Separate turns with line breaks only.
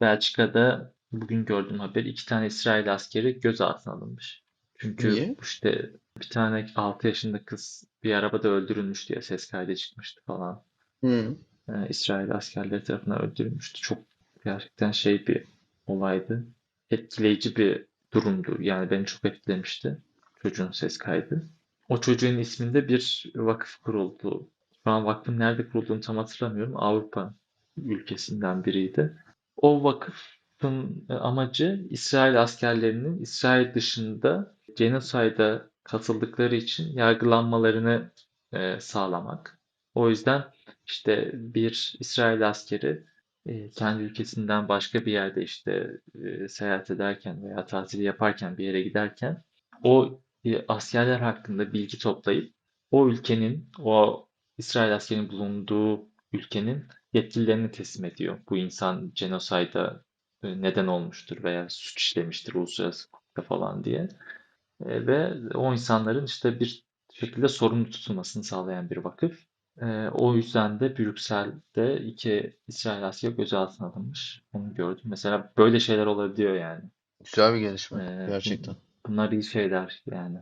Belçika'da bugün gördüğüm haber iki tane İsrail askeri gözaltına alınmış. Çünkü
Niye?
işte bir tane 6 yaşında kız bir arabada öldürülmüş diye ses kaydı çıkmıştı falan.
Hı.
Ee, İsrail askerleri tarafından öldürülmüştü. Çok gerçekten şey bir olaydı. Etkileyici bir durumdu. Yani beni çok etkilemişti çocuğun ses kaydı. O çocuğun isminde bir vakıf kuruldu. Şu an vakfın nerede kurulduğunu tam hatırlamıyorum. Avrupa ülkesinden biriydi. O vakıfın e, amacı İsrail askerlerinin İsrail dışında genocide'a katıldıkları için yargılanmalarını e, sağlamak. O yüzden işte bir İsrail askeri e, kendi ülkesinden başka bir yerde işte seyahat ederken veya tatil yaparken bir yere giderken o askerler hakkında bilgi toplayıp o ülkenin, o İsrail askerinin bulunduğu ülkenin yetkililerini teslim ediyor. Bu insan genoside'a e, neden olmuştur veya suç işlemiştir uluslararası hukukta falan diye. E, ve o insanların işte bir şekilde sorumlu tutulmasını sağlayan bir vakıf. E, o yüzden de Brüksel'de iki İsrail askeri gözaltına alınmış. Onu gördüm. Mesela böyle şeyler olabiliyor yani.
Güzel bir gelişme
E,
gerçekten.
bunlar iyi şeyler yani.